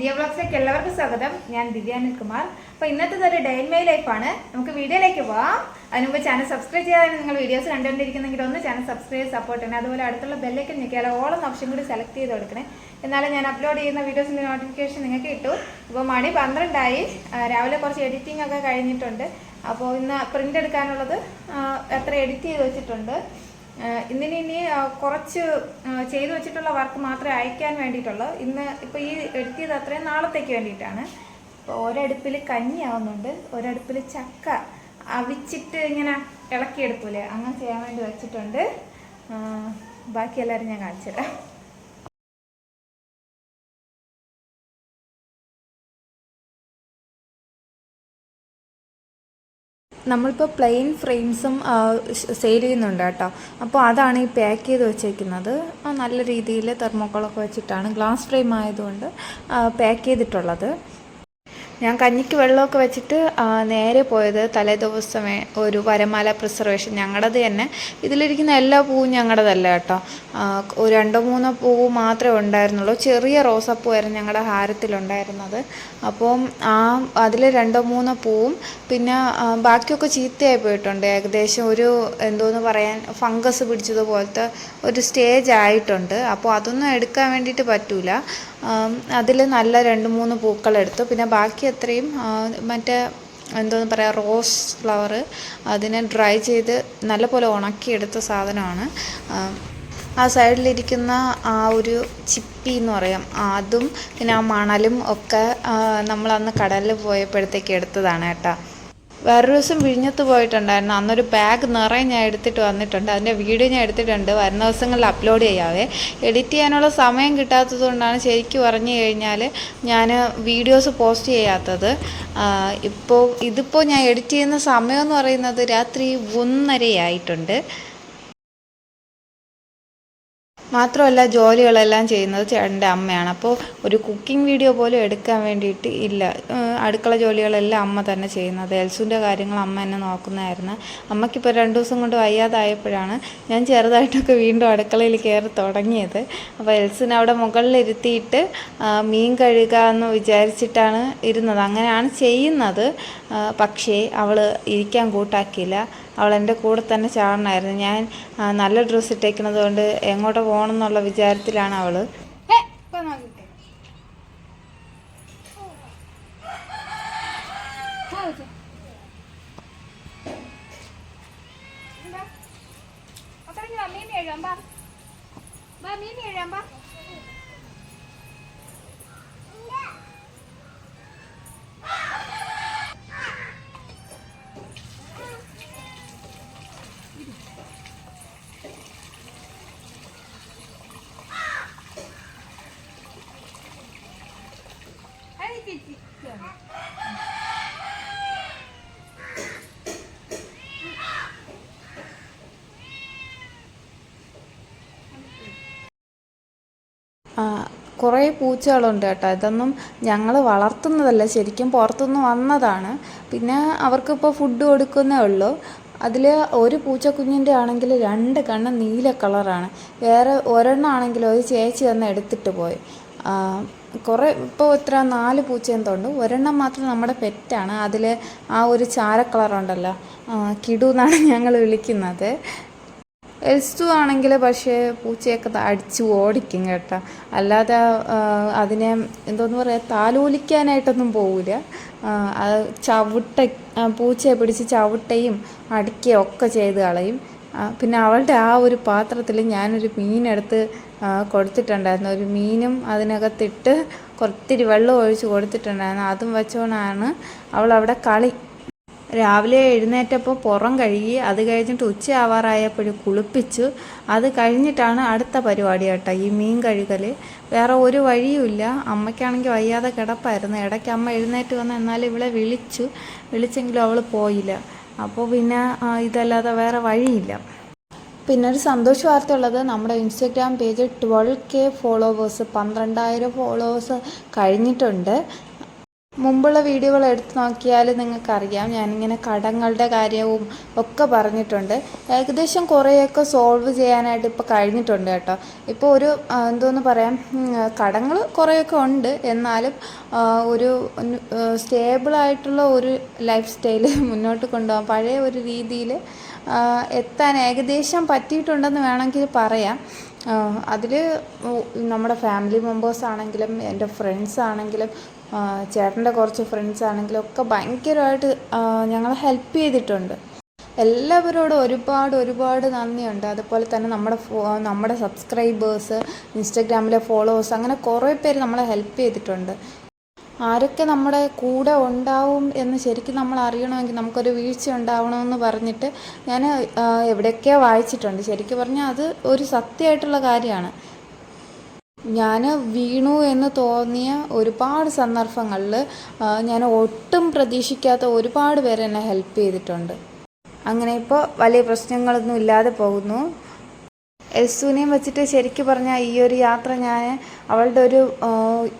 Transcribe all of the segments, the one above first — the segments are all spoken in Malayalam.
ദിയ ബ്ലോഗ്സിലേക്ക് എല്ലാവർക്കും സ്വാഗതം. ഞാൻ ദിവ്യ അനിൽകുമാർ. അപ്പോൾ ഇന്നത്തെ ഒരു ഡേ ഇൻ മൈ ലൈഫാണ് നമുക്ക് വീഡിയോയിലേക്ക് പോവാം. അതിന് മുമ്പ് ചാനൽ സബ്സ്ക്രൈബ് ചെയ്യാതെ നിങ്ങൾ വീഡിയോസ് കണ്ടുകൊണ്ടിരിക്കുന്നെങ്കിൽ ഒന്ന് ചാനൽ സബ്സ്ക്രൈബ് സപ്പോർട്ട് ചെയ്യണം. അതുപോലെ അടുത്തുള്ള ബെല്ലേക്ക് ഞെക്കിയാൽ ഓളം ഓപ്ഷൻ കൂടി സെലക്ട് ചെയ്ത് കൊടുക്കണേ. എന്നാലും ഞാൻ അപ്ലോഡ് ചെയ്യുന്ന വീഡിയോസിന്റെ നോട്ടിഫിക്കേഷൻ നിങ്ങൾക്ക് കിട്ടും. ഇപ്പോൾ മണി പന്ത്രണ്ടായി. രാവിലെ കുറച്ച് എഡിറ്റിംഗ് ഒക്കെ കഴിഞ്ഞിട്ടുണ്ട്. അപ്പോൾ ഇന്ന് പ്രിന്റ് എടുക്കാനുള്ളത് എത്ര എഡിറ്റ് ചെയ്ത് വെച്ചിട്ടുണ്ട്? ഇന്നിനി ഇനി കുറച്ച് ചെയ്തു വെച്ചിട്ടുള്ള വർക്ക് മാത്രമേ അയക്കാൻ വേണ്ടിയിട്ടുള്ളൂ. ഇന്ന് ഇപ്പോൾ ഈ എടുത്തിയത് അത്രയും നാളത്തേക്ക് വേണ്ടിയിട്ടാണ്. അപ്പോൾ ഒരടുപ്പിൽ കഞ്ഞി ആവുന്നുണ്ട് ഒരടുപ്പിൽ ചക്ക അവിച്ചിട്ട് ഇങ്ങനെ ഇളക്കിയെടുക്കൂലേ അങ്ങനെ ചെയ്യാൻ വേണ്ടി വെച്ചിട്ടുണ്ട്. ബാക്കി എല്ലാവരും ഞാൻ കാണിച്ചുതരാം. നമ്മളിപ്പോൾ പ്ലെയിൻ ഫ്രെയിംസും സെയിൽ ചെയ്യുന്നുണ്ട് കേട്ടോ. അപ്പോൾ അതാണ് ഈ പാക്ക് ചെയ്ത് വെച്ചേക്കുന്നത്. നല്ല രീതിയിൽ തെർമോക്കോളൊക്കെ വെച്ചിട്ടാണ് ഗ്ലാസ് ഫ്രെയിം ആയതുകൊണ്ട് പാക്ക് ചെയ്തിട്ടുള്ളത്. ഞാൻ കഞ്ഞിക്ക് വെള്ളമൊക്കെ വെച്ചിട്ട് നേരെ പോയത് തലേ ദിവസമേ ഒരു വരമാല പ്രിസർവേഷൻ ഞങ്ങളുടേത് തന്നെ. ഇതിലിരിക്കുന്ന എല്ലാ പൂവും ഞങ്ങളുടേതല്ല കേട്ടോ. ഒരു രണ്ടോ മൂന്നോ പൂവ് മാത്രമേ ഉണ്ടായിരുന്നുള്ളൂ. ചെറിയ റോസാപ്പൂവായിരുന്നു ഞങ്ങളുടെ ഹാരത്തിലുണ്ടായിരുന്നത്. അപ്പം ആ അതിൽ രണ്ടോ മൂന്നോ പൂവും പിന്നെ ബാക്കിയൊക്കെ ചീത്തയായി പോയിട്ടുണ്ട്. ഏകദേശം ഒരു എന്തോന്ന് പറയാൻ ഫംഗസ് പിടിച്ചതുപോലത്തെ ഒരു സ്റ്റേജ് ആയിട്ടുണ്ട്. അപ്പോൾ അതൊന്നും എടുക്കാൻ വേണ്ടിയിട്ട് പറ്റൂല. അതിൽ നല്ല രണ്ട് മൂന്ന് പൂക്കൾ എടുത്തു. പിന്നെ ബാക്കി അത്രയും മറ്റേ എന്തോന്ന് പറയുക റോസ് ഫ്ലവർ അതിനെ ഡ്രൈ ചെയ്ത് നല്ലപോലെ ഉണക്കിയെടുത്ത സാധനമാണ്. ആ, സൈഡിലിരിക്കുന്ന ആ ഒരു ചിപ്പി എന്ന് പറയാം അതും പിന്നെ ആ മണലും ഒക്കെ നമ്മൾ നമ്മളന്ന് കടലിൽ പോയപ്പോഴത്തേക്ക് എടുത്തതാണ് കേട്ടോ. വേറൊരു ദിവസം വിഴിഞ്ഞത്ത് പോയിട്ടുണ്ടായിരുന്നു. അന്നൊരു ബാഗ് നിറയെ ഞാൻ എടുത്തിട്ട് വന്നിട്ടുണ്ട്. അതിന്റെ വീഡിയോ ഞാൻ എടുത്തിട്ടുണ്ട്. വരുന്ന ദിവസങ്ങളിൽ അപ്ലോഡ് ചെയ്യാവേ. എഡിറ്റ് ചെയ്യാനുള്ള സമയം കിട്ടാത്തത് കൊണ്ടാണ് ശരിക്കും പറഞ്ഞു കഴിഞ്ഞാൽ ഞാൻ വീഡിയോസ് പോസ്റ്റ് ചെയ്യാത്തത്. ഇപ്പോൾ ഇതിപ്പോൾ ഞാൻ എഡിറ്റ് ചെയ്യുന്ന സമയം എന്ന് പറയുന്നത് രാത്രി ഒന്നരയായിട്ടുണ്ട്. മാത്രമല്ല ജോലികളെല്ലാം ചെയ്യുന്നത് ചേട്ടന്റെ അമ്മയാണ്. അപ്പോൾ ഒരു കുക്കിംഗ് വീഡിയോ പോലും എടുക്കാൻ വേണ്ടിയിട്ട് ഇല്ല. അടുക്കള ജോലികളെല്ലാം അമ്മ തന്നെ ചെയ്യുന്നത്. എൽസുന്റെ കാര്യങ്ങൾ അമ്മ എന്നെ നോക്കുന്നതായിരുന്നു. അമ്മയ്ക്കിപ്പോൾ രണ്ട് ദിവസം കൊണ്ട് വയ്യാതായപ്പോഴാണ് ഞാൻ ചെറുതായിട്ടൊക്കെ വീണ്ടും അടുക്കളയിൽ കയറി തുടങ്ങിയത്. അപ്പോൾ എൽസിനെ അവിടെ മുകളിലിരുത്തിയിട്ട് മീൻ കഴുകുക എന്ന് വിചാരിച്ചിട്ടാണ് ഇരുന്നത്. അങ്ങനെയാണ് ചെയ്യുന്നത്. പക്ഷേ അവൾ ഇരിക്കാൻ കൂട്ടാക്കിയില്ല. അവൾ എന്റെ കൂടെ തന്നെ ചാടണമായിരുന്നു ഞാൻ നല്ല ഡ്രസ്സ് ഇട്ടേക്കുന്നത് കൊണ്ട് എങ്ങോട്ട് പോകണം എന്നുള്ള വിചാരത്തിലാണ് അവൾ കുറേ പൂച്ചകളുണ്ട് കേട്ടോ. ഇതൊന്നും ഞങ്ങൾ വളർത്തുന്നതല്ല. ശരിക്കും പുറത്തുനിന്ന് വന്നതാണ്. പിന്നെ അവർക്കിപ്പോൾ ഫുഡ് കൊടുക്കുന്നേ ഉള്ളൂ. അതിൽ ഒരു പൂച്ചക്കുഞ്ഞിന്റെ ആണെങ്കിൽ രണ്ട് കണ്ണ് നീല കളറാണ്. വേറെ ഒരെണ്ണം ആണെങ്കിൽ ഒരു ചേച്ചി വന്ന് എടുത്തിട്ട് പോയി. കുറേ ഇപ്പോൾ ഇത്ര നാല് പൂച്ച എന്തുണ്ട് ഒരെണ്ണം മാത്രം നമ്മുടെ പെറ്റാണ്. അതിൽ ആ ഒരു ചാര കളറുണ്ടല്ലോ. കിടു എന്നാണ് ഞങ്ങൾ വിളിക്കുന്നത്. എൽസ്റ്റു ആണെങ്കിൽ പക്ഷേ പൂച്ചയൊക്കെ അടിച്ച് ഓടിക്കും കേട്ടോ. അല്ലാതെ അതിനെ എന്തോന്ന് പറയുക താലോലിക്കാനായിട്ടൊന്നും പോവില്ല അത് ചവിട്ട പൂച്ചയെ പിടിച്ച് ചവിട്ടയും അടിക്കുകയും ഒക്കെ ചെയ്ത് കളയും. പിന്നെ അവളുടെ ആ ഒരു പാത്രത്തിൽ ഞാനൊരു മീനെടുത്ത് കൊടുത്തിട്ടുണ്ടായിരുന്നു. ഒരു മീനും അതിനകത്തിട്ട് കുറത്തിരി വെള്ളം ഒഴിച്ച് കൊടുത്തിട്ടുണ്ടായിരുന്നു. അതും വെച്ചോണ്ടാണ് അവൾ അവിടെ കളി രാവിലെ എഴുന്നേറ്റപ്പോൾ പുറം കഴുകി അത് കഴിഞ്ഞിട്ട് ഉച്ച ആവാറായപ്പോഴും കുളിപ്പിച്ചു. അത് കഴിഞ്ഞിട്ടാണ് അടുത്ത പരിപാടി കേട്ടോ ഈ മീൻ കഴുകൽ വേറെ ഒരു വഴിയുമില്ല അമ്മയ്ക്കാണെങ്കിൽ വയ്യാതെ കിടപ്പായിരുന്നു. ഇടയ്ക്ക് അമ്മ എഴുന്നേറ്റ് വന്ന് എന്നാൽ ഇവളെ വിളിച്ചു. വിളിച്ചെങ്കിലും അവൾ പോയില്ല. അപ്പോൾ പിന്നെ ഇതല്ലാതെ വേറെ വഴിയില്ല. പിന്നെ ഒരു സന്തോഷ വാർത്ത ഉള്ളത് നമ്മുടെ Instagram page twelve K followers പന്ത്രണ്ടായിരം ഫോളോവേഴ്സ് കഴിഞ്ഞിട്ടുണ്ട്. മുമ്പുള്ള വീഡിയോകൾ എടുത്തു നോക്കിയാൽ നിങ്ങൾക്കറിയാം. ഞാനിങ്ങനെ കടങ്ങളുടെ കാര്യവും ഒക്കെ പറഞ്ഞിട്ടുണ്ട്. ഏകദേശം കുറേയൊക്കെ സോൾവ് ചെയ്യാനായിട്ട് ഇപ്പോൾ കഴിഞ്ഞിട്ടുണ്ട് കേട്ടോ. ഇപ്പോൾ ഒരു എന്തോന്ന് പറയാം കടങ്ങൾ കുറേയൊക്കെ ഉണ്ട്. എന്നാലും ഒരു സ്റ്റേബിളായിട്ടുള്ള ഒരു ലൈഫ് സ്റ്റൈൽ മുന്നോട്ട് കൊണ്ടുപോകാൻ പഴയ ഒരു രീതിയിൽ എത്താൻ ഏകദേശം പറ്റിയിട്ടുണ്ടെന്ന് വേണമെങ്കിൽ പറയാം. അതിൽ നമ്മുടെ ഫാമിലി മെമ്പേഴ്സ് ആണെങ്കിലും എന്റെ ഫ്രണ്ട്സ് ആണെങ്കിലും ചേട്ടന്റെ കുറച്ച് ഫ്രണ്ട്സ് ആണെങ്കിലും ഒക്കെ ഭയങ്കരമായിട്ട് ഞങ്ങളെ ഹെൽപ്പ് ചെയ്തിട്ടുണ്ട്. എല്ലാവരോടും ഒരുപാട് ഒരുപാട് നന്ദിയുണ്ട്. അതുപോലെ തന്നെ നമ്മുടെ നമ്മുടെ സബ്സ്ക്രൈബേഴ്സ് ഇൻസ്റ്റഗ്രാമിലെ ഫോളോവേഴ്സ് അങ്ങനെ കുറേ പേര് നമ്മളെ ഹെൽപ്പ് ചെയ്തിട്ടുണ്ട്. ആരൊക്കെ നമ്മുടെ കൂടെ ഉണ്ടാവും എന്ന് ശരിക്കും നമ്മൾ അറിയണമെങ്കിൽ നമുക്കൊരു വീഴ്ച ഉണ്ടാവണമെന്ന് പറഞ്ഞിട്ട് ഞാൻ എവിടെയൊക്കെയോ വായിച്ചിട്ടുണ്ട്. ശരിക്കും പറഞ്ഞാൽ അത് ഒരു സത്യമായിട്ടുള്ള കാര്യമാണ്. ഞാൻ വീണു എന്ന് തോന്നിയ ഒരുപാട് സന്ദർഭങ്ങളിൽ ഞാൻ ഒട്ടും പ്രതീക്ഷിക്കാത്ത ഒരുപാട് പേര് എന്നെ ഹെൽപ്പ് ചെയ്തിട്ടുണ്ട്. അങ്ങനെ ഇപ്പോൾ വലിയ പ്രശ്നങ്ങളൊന്നും ഇല്ലാതെ പോകുന്നു. എൽസുവിനെയും വെച്ചിട്ട് ശരിക്കും പറഞ്ഞാൽ ഈ ഒരു യാത്ര ഞാൻ അവളുടെ ഒരു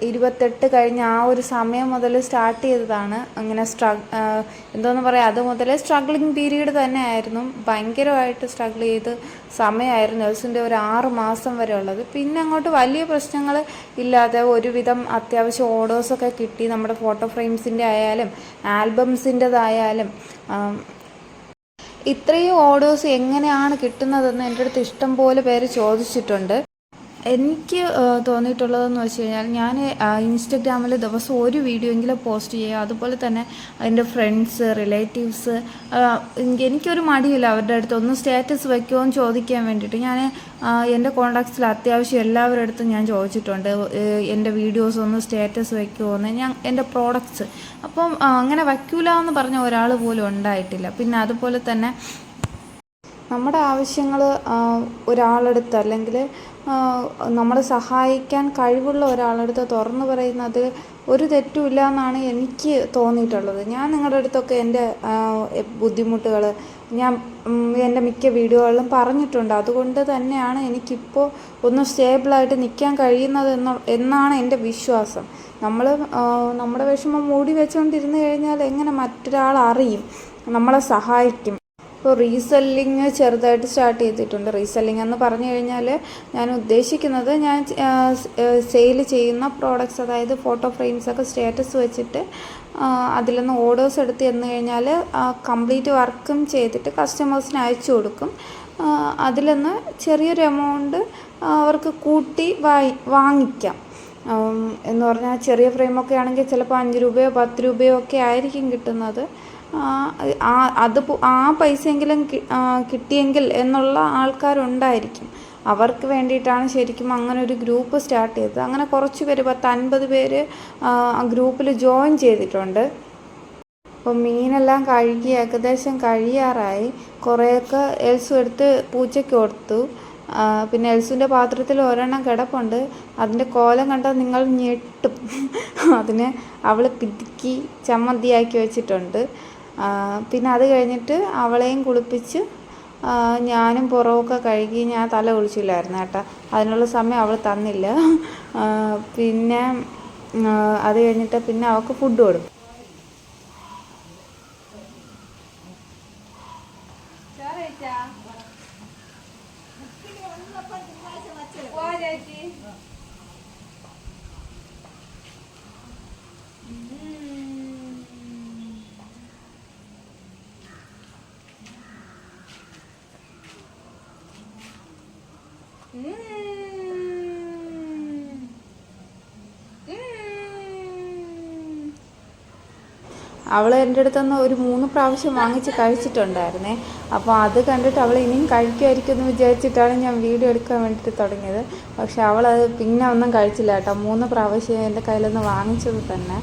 ഇരുപത്തെട്ട് കഴിഞ്ഞ ആ ഒരു സമയം മുതൽ സ്റ്റാർട്ട് ചെയ്തതാണ്. അങ്ങനെ സ്ട്രഗ് എന്തോന്ന് പറയാം അത് മുതലേ സ്ട്രഗ്ലിങ് പീരീഡ് തന്നെ ആയിരുന്നു ഭയങ്കരമായിട്ട് സ്ട്രഗിൾ ചെയ്ത് സമയമായിരുന്നു എൽസിന്റെ ഒരു ആറ് മാസം വരെ ഉള്ളത്. പിന്നെ അങ്ങോട്ട് വലിയ പ്രശ്നങ്ങൾ ഇല്ലാതെ ഒരുവിധം അത്യാവശ്യം ഓർഡേഴ്സൊക്കെ കിട്ടി. നമ്മുടെ ഫോട്ടോ ഫ്രെയിംസിന്റെ ആയാലും ആൽബംസിന്റെതായാലും ഇത്രയും ഓർഡേഴ്സ് എങ്ങനെയാണ് കിട്ടുന്നതെന്ന് എന്റെ അടുത്ത് ഇഷ്ടം പോലെ പേര് ചോദിച്ചിട്ടുണ്ട്. എനിക്ക് തോന്നിയിട്ടുള്ളതെന്ന് വെച്ച് കഴിഞ്ഞാൽ ഞാൻ ഇൻസ്റ്റഗ്രാമിൽ ദിവസം ഒരു വീഡിയോ എങ്കിലും പോസ്റ്റ് ചെയ്യുക. അതുപോലെ തന്നെ എന്റെ ഫ്രണ്ട്സ് റിലേറ്റീവ്സ് എനിക്കൊരു മടിയില്ല അവരുടെ അടുത്ത് ഒന്ന് സ്റ്റാറ്റസ് വയ്ക്കുമോ എന്ന് ചോദിക്കാൻ വേണ്ടിയിട്ട്. ഞാൻ എന്റെ കോണ്ടാക്ട്സിൽ അത്യാവശ്യം എല്ലാവരുടെ അടുത്തും ഞാൻ ചോദിച്ചിട്ടുണ്ട് എന്റെ വീഡിയോസ് ഒന്ന് സ്റ്റാറ്റസ് വയ്ക്കുമോ എന്ന് ഞാൻ എന്റെ പ്രോഡക്റ്റ്സ് അപ്പം അങ്ങനെ വയ്ക്കൂല എന്ന് പറഞ്ഞ ഒരാൾ പോലും ഉണ്ടായിട്ടില്ല. പിന്നെ അതുപോലെ തന്നെ നമ്മുടെ ആവശ്യങ്ങൾ ഒരാളെടുത്ത് അല്ലെങ്കിൽ നമ്മളെ സഹായിക്കാൻ കഴിവുള്ള ഒരാളടുത്ത് തുറന്നു പറയുന്നത് ഒരു തെറ്റുമില്ല എന്നാണ് എനിക്ക് തോന്നിയിട്ടുള്ളത്. ഞാൻ നിങ്ങളുടെ അടുത്തൊക്കെ എന്റെ ബുദ്ധിമുട്ടുകൾ ഞാൻ എന്റെ മിക്ക വീഡിയോകളിലും പറഞ്ഞിട്ടുണ്ട്. അതുകൊണ്ട് തന്നെയാണ് എനിക്കിപ്പോൾ ഒന്ന് സ്റ്റേബിളായിട്ട് നിൽക്കാൻ കഴിയുന്നത് എന്ന എന്നാണ് എന്റെ വിശ്വാസം. നമ്മൾ നമ്മുടെ വിഷമം മൂടി വെച്ചുകൊണ്ടിരുന്ന് കഴിഞ്ഞാൽ എങ്ങനെ മറ്റൊരാൾ അറിയും നമ്മളെ സഹായിക്കും. ഇപ്പോൾ റീസെല്ലിങ് ചെറുതായിട്ട് സ്റ്റാർട്ട് ചെയ്തിട്ടുണ്ട്. റീസെല്ലിംഗ് എന്ന് പറഞ്ഞു കഴിഞ്ഞാൽ ഞാൻ ഉദ്ദേശിക്കുന്നത് ഞാൻ സെയിൽ ചെയ്യുന്ന പ്രോഡക്റ്റ്സ് അതായത് ഫോട്ടോ ഫ്രെയിംസൊക്കെ സ്റ്റാറ്റസ് വെച്ചിട്ട് അതിൽ നിന്ന് ഓർഡേഴ്സ് എടുത്ത് തന്നു കഴിഞ്ഞാൽ കംപ്ലീറ്റ് വർക്കും ചെയ്തിട്ട് കസ്റ്റമേഴ്സിന് അയച്ചു കൊടുക്കും. അതിൽ നിന്ന് ചെറിയൊരു എമൗണ്ട് അവർക്ക് കൂട്ടി വായി വാങ്ങിക്കാം. എന്ന് പറഞ്ഞാൽ ചെറിയ ഫ്രെയിമൊക്കെ ആണെങ്കിൽ ചിലപ്പോൾ അഞ്ച് രൂപയോ പത്ത് രൂപയോ ഒക്കെ ആയിരിക്കും കിട്ടുന്നത്. അത് ആ പൈസയെങ്കിലും കിട്ടിയെങ്കിൽ എന്നുള്ള ആൾക്കാരുണ്ടായിരിക്കും. അവർക്ക് വേണ്ടിയിട്ടാണ് ശരിക്കും അങ്ങനെ ഒരു ഗ്രൂപ്പ് സ്റ്റാർട്ട് ചെയ്തത്. അങ്ങനെ കുറച്ച് പേര് പത്ത് അൻപത് പേര് ആ ഗ്രൂപ്പിൽ ജോയിൻ ചെയ്തിട്ടുണ്ട്. അപ്പോൾ മീനെല്ലാം കഴുകി ഏകദേശം കഴിയാറായി. കുറേയൊക്കെ എൽസു എടുത്ത് പൂച്ചയ്ക്ക് കൊടുത്തു. പിന്നെ എൽസുവിന്റെ പാത്രത്തിൽ ഒരെണ്ണം കിടപ്പുണ്ട്. അതിന്റെ കോലം കണ്ടാൽ നിങ്ങൾ ഞെട്ടും. അതിനെ അവൾ പിതുക്കി ചമ്മന്തിയാക്കി വെച്ചിട്ടുണ്ട്. പിന്നെ അത് കഴിഞ്ഞിട്ട് അവളെയും കുളിപ്പിച്ച് ഞാനും പുറവൊക്കെ കഴുകി ഞാൻ തല കുളിച്ചില്ലായിരുന്നു കേട്ടോ. അതിനുള്ള സമയം അവൾ തന്നില്ല. പിന്നെ അത് കഴിഞ്ഞിട്ട് പിന്നെ അവൾക്ക് ഫുഡ് കൊടുക്കും അവൾ എന്റെ അടുത്തുനിന്ന് ഒരു മൂന്ന് പ്രാവശ്യം വാങ്ങിച്ച് കഴിച്ചിട്ടുണ്ടായിരുന്നേ. അപ്പോൾ അത് കണ്ടിട്ട് അവൾ ഇനിയും കഴിക്കുമായിരിക്കും എന്ന് വിചാരിച്ചിട്ടാണ് ഞാൻ വീഡിയോ എടുക്കാൻ വേണ്ടിയിട്ട് തുടങ്ങിയത്. പക്ഷേ അവൾ അത് പിന്നെ ഒന്നും കഴിച്ചില്ല കേട്ടോ. മൂന്ന് പ്രാവശ്യം എന്റെ കയ്യിൽ നിന്ന് വാങ്ങിച്ചത് തന്നെ.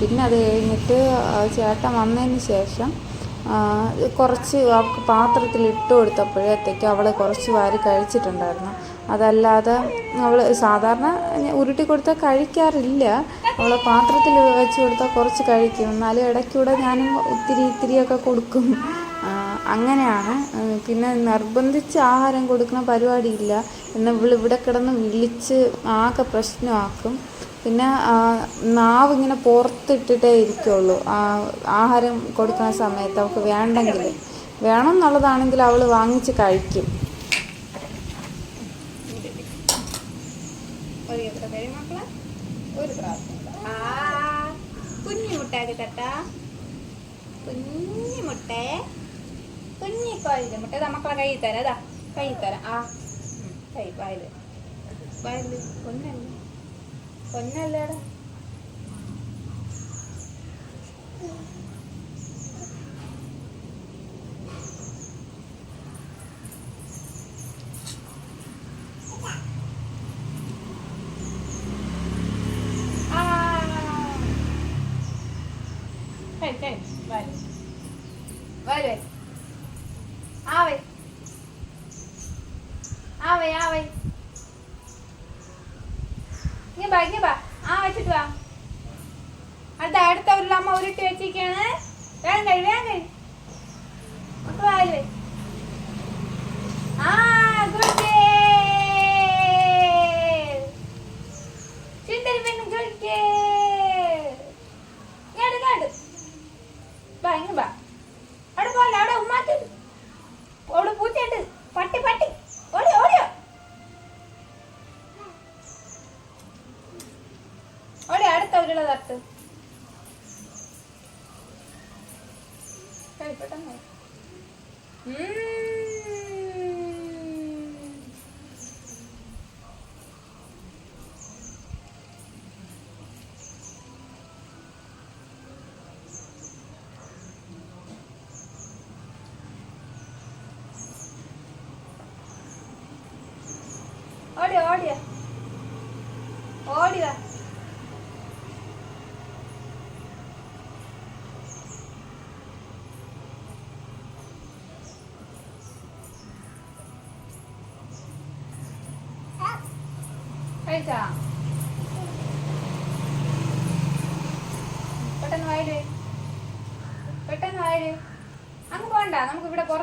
പിന്നെ അത് കഴിഞ്ഞിട്ട് ചേട്ടൻ വന്നതിന് ശേഷം കുറച്ച് അവൾക്ക് പാത്രത്തിൽ ഇട്ട് കൊടുത്തപ്പോഴത്തേക്ക് അവൾ കുറച്ച് വാരി കഴിച്ചിട്ടുണ്ടായിരുന്നു. അതല്ലാതെ അവൾ സാധാരണ ഉരുട്ടി കൊടുത്താൽ കഴിക്കാറില്ല. അവൾ പാത്രത്തിൽ വെച്ച് കൊടുത്താൽ കുറച്ച് കഴിക്കും. എന്നാലും ഇടയ്ക്കൂടെ ഞാനും ഒത്തിരി ഇത്തിരിയൊക്കെ കൊടുക്കും. അങ്ങനെയാണ്. പിന്നെ നിർബന്ധിച്ച് ആഹാരം കൊടുക്കുന്ന പരിപാടിയില്ല. എന്നാൽ ഇവൾ ഇവിടെ കിടന്ന് വിളിച്ച് ആകെ പ്രശ്നമാക്കും. പിന്നെ നാവ് ഇങ്ങനെ പുറത്തിട്ടിട്ടേ ഇരിക്കുള്ളൂ. ആഹാരം കൊടുക്കുന്ന സമയത്ത് അവൾക്ക് വേണ്ടെങ്കിൽ വേണം എന്നുള്ളതാണെങ്കിൽ അവൾ വാങ്ങിച്ച് കഴിക്കും ഒരു എത്ര പേര് മക്കളെ ഒരു പ്രാവശ്യം ആ മുട്ടാക്കി കുഞ്ഞു മുട്ടേ. കുഞ്ഞി കോഴിയുടെ മുട്ട. മക്കളെ കൈ തരാം. അതാ കൈ തരാം. ആ കൈ വായിൽ. വായിൽ. പൊന്നല്ലേ? പൊന്നല്ലേടാ ആ കൈ കൈ വായിൽ വായിൽ ആവേ ആവേ ആവേ. ഇങ്ങ ബാ ഇങ്ങ ആ വെച്ചിട്ട് വാ. അടുത്ത അടുത്ത ഒരു അമ്മ ഉരുട്ടി വെച്ചിരിക്കാണ് വേഗം കഴി വേഗം കഴി. ആ അടുത്ത ഉരുള തട്ട് കഴി, പെട്ടെന്ന് കഴി.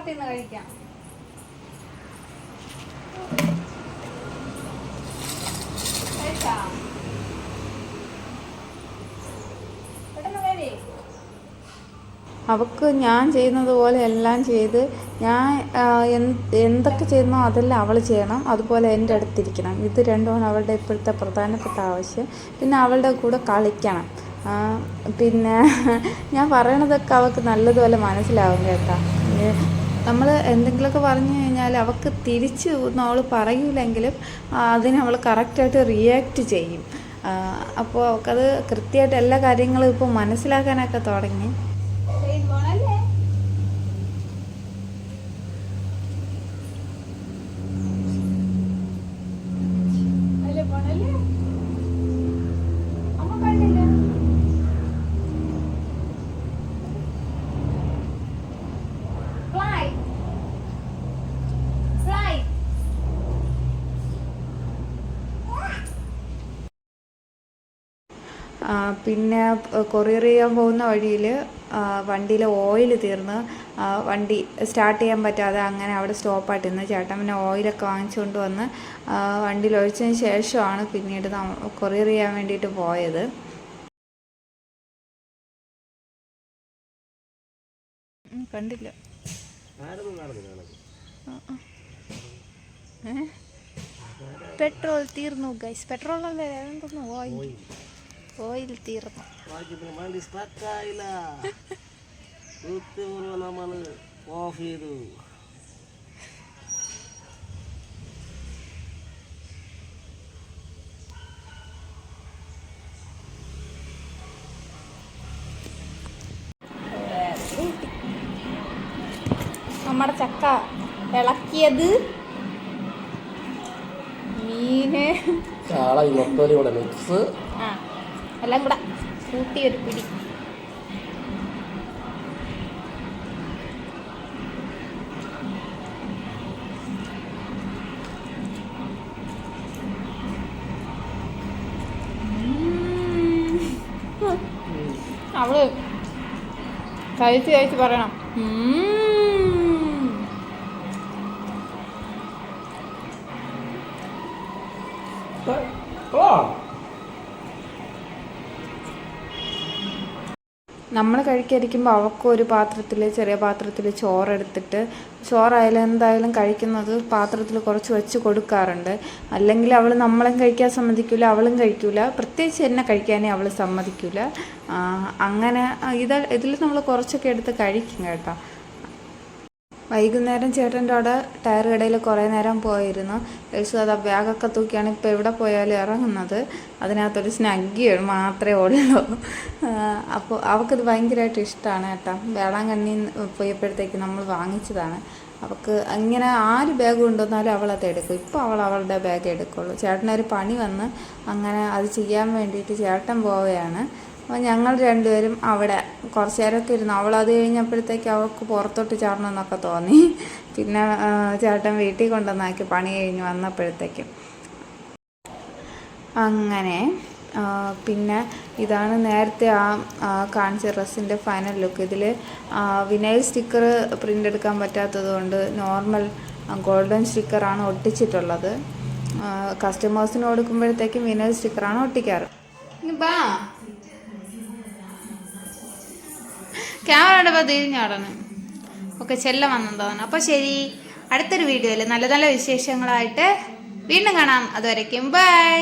നമുക്ക് ഇവിടെ പുറത്തിന്ന് കഴിക്കാം അവക്ക് ഞാൻ ചെയ്യുന്നത് പോലെ എല്ലാം ചെയ്ത് ഞാൻ എന്തൊക്കെ ചെയ്യുന്നോ അതെല്ലാം അവൾ ചെയ്യണം. അതുപോലെ എന്റെ അടുത്തിരിക്കണം. ഇത് രണ്ടുമാണ് അവളുടെ ഇപ്പോഴത്തെ പ്രധാനപ്പെട്ട ആവശ്യം. പിന്നെ അവളുടെ കൂടെ കളിക്കണം. പിന്നെ ഞാൻ പറയണതൊക്കെ അവൾക്ക് നല്ലതുപോലെ മനസ്സിലാവും കേട്ടോ. നമ്മൾ എന്തെങ്കിലുമൊക്കെ പറഞ്ഞു കഴിഞ്ഞാൽ അവൾക്ക് തിരിച്ച് ഒന്നും അവൾ പറയൂലെങ്കിലും അതിന് അവൾ കറക്റ്റായിട്ട് റിയാക്റ്റ് ചെയ്യും. അപ്പോൾ അവൾക്കത് കൃത്യമായിട്ട് എല്ലാ കാര്യങ്ങളും ഇപ്പോൾ മനസ്സിലാക്കാനൊക്കെ തുടങ്ങി ട്രെയിൻ പോണല്ലേ അല്ലേ പോണല്ലേ അമ്മ കണ്ടില്ല ഫ്ലൈ ഫ്ലൈ ആ, പിന്നെ കൊറിയർ ചെയ്യാൻ പോകുന്ന വഴിയിൽ വണ്ടിയിലെ ഓയിൽ തീർന്ന് വണ്ടി സ്റ്റാർട്ട് ചെയ്യാൻ പറ്റാതെ അങ്ങനെ അവിടെ സ്റ്റോപ്പായിട്ട് ഇന്ന് ചേട്ടൻ പിന്നെ ഓയിലൊക്കെ വാങ്ങിച്ചുകൊണ്ട് വന്ന് വണ്ടിയിൽ ഒഴിച്ചതിന് ശേഷമാണ് പിന്നീട് കൊറിയർ ചെയ്യാൻ വേണ്ടിയിട്ട് പോയത്. കണ്ടില്ല. പെട്രോൾ തീർന്നു ഗൈസ് പെട്രോൾ അല്ലേ തോന്നുന്നു ഓയിൽ. ഓയിൽ തീർന്നു വണ്ടി സ്ട്രക്കായില്ല കൃത്യപൂർവം നമ്മൾ ഓഫ് ചെയ്തു നമ്മുടെ ചക്ക ഇളക്കിയത് മീന് മിക്സ് ആ എല്ലാം കൂടെ കൂട്ടി ഒരു പിടി. അവൾ കഴിച്ച് കഴിച്ച് പറയണം. Oh. നമ്മൾ കഴിക്കാതിരിക്കുമ്പോൾ അവൾക്ക് ഒരു പാത്രത്തിൽ ചെറിയ പാത്രത്തിൽ ചോറെടുത്തിട്ട് ചോറായാലും എന്തായാലും കഴിക്കുന്നത് പാത്രത്തിൽ കുറച്ച് വെച്ച് കൊടുക്കാറുണ്ട്. അല്ലെങ്കിൽ അവൾ നമ്മളും കഴിക്കാൻ സമ്മതിക്കില്ല അവളും കഴിക്കില്ല പ്രത്യേകിച്ച് എന്നെ കഴിക്കാനേ അവൾ സമ്മതിക്കില്ല അങ്ങനെ ഇത് ഇതിൽ നമ്മൾ കുറച്ചൊക്കെ എടുത്ത് കഴിക്കും കേട്ടോ. വൈകുന്നേരം ചേട്ടന്റെ അവിടെ ടയർ കടയിൽ കുറേ നേരം പോയിരുന്നു. യേശു അത് ബാഗൊക്കെ തൂക്കിയാണ് ഇപ്പോൾ എവിടെ പോയാലും ഇറങ്ങുന്നത്. അതിനകത്തൊരു സ്നഗ്ഗി മാത്രമേ ഉള്ളൂ. അപ്പോൾ അവൾക്കത് ഭയങ്കരമായിട്ട് ഇഷ്ടമാണ് കേട്ടോ. വേളാങ്കണ്ണി പോയപ്പോഴത്തേക്ക് നമ്മൾ വാങ്ങിച്ചതാണ്. അവൾക്ക് അങ്ങനെ ആര് ബാഗ് കൊണ്ടുവന്നാലും അവളത് എടുക്കും. ഇപ്പോൾ അവൾ അവളുടെ ബാഗ് എടുക്കുള്ളൂ. ചേട്ടനൊരു പണി വന്ന് അങ്ങനെ അത് ചെയ്യാൻ വേണ്ടിയിട്ട് ചേട്ടൻ പോവുകയാണ്. അപ്പോൾ ഞങ്ങൾ രണ്ടുപേരും അവിടെ കുറച്ച് നേരമൊക്കെ ഇരുന്നു. അവൾ അത് കഴിഞ്ഞപ്പോഴത്തേക്ക് അവൾക്ക് പുറത്തോട്ട് ചാടണമെന്നൊക്കെ തോന്നി. പിന്നെ ചേട്ടൻ വീട്ടിൽ കൊണ്ടുവന്നാക്കി പണി കഴിഞ്ഞ് വന്നപ്പോഴത്തേക്കും. അങ്ങനെ പിന്നെ ഇതാണ് നേരത്തെ ആ കാണിച്ച ഡ്രസ്സിന്റെ ഫൈനൽ ലുക്ക്. ഇതിൽ വിനൈൽ സ്റ്റിക്കർ പ്രിന്റ് എടുക്കാൻ പറ്റാത്തത് കൊണ്ട് നോർമൽ ഗോൾഡൻ സ്റ്റിക്കറാണ് ഒട്ടിച്ചിട്ടുള്ളത്. കസ്റ്റമേഴ്സിന് കൊടുക്കുമ്പോഴത്തേക്കും വിനൈൽ സ്റ്റിക്കറാണ് ഒട്ടിക്കാറ്. ബാ. ക്യാമറയുടെ തിരിഞ്ഞോടണം ഒക്കെ ചെല്ലം വന്നെന്ന് തോന്നുന്നു. അപ്പോൾ ശരി അടുത്തൊരു വീഡിയോയിൽ നല്ല നല്ല വിശേഷങ്ങളായിട്ട് വീണ്ടും കാണാം. അതുവരയ്ക്കും ബൈ